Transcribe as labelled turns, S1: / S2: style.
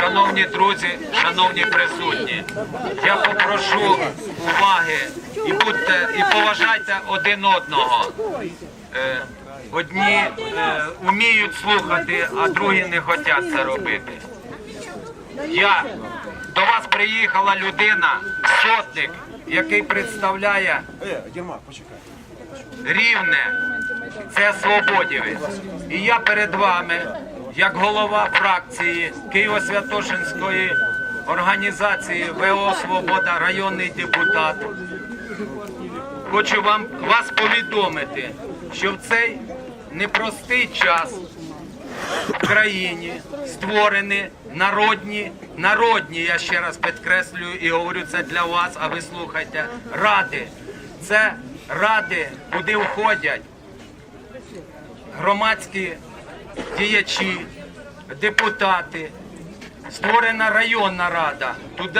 S1: шановні друзі, шановні присутні, я попрошу уваги і будьте і поважайте один одного. Е, Одні е, вміють слухати, а другі не хочуть це робити. Я до вас приїхала людина, сотник, який представляє
S2: Е,
S1: рівне. Це свободівець. І я перед вами, як голова фракції Києво-Святошинської організації ВО Свобода, районний депутат, хочу вам вас повідомити, що в цей непростий час в країні створені народні, народні, я ще раз підкреслюю і говорю це для вас, а ви слухайте, ради. Це ради, куди входять громадські діячі, депутати, створена районна рада.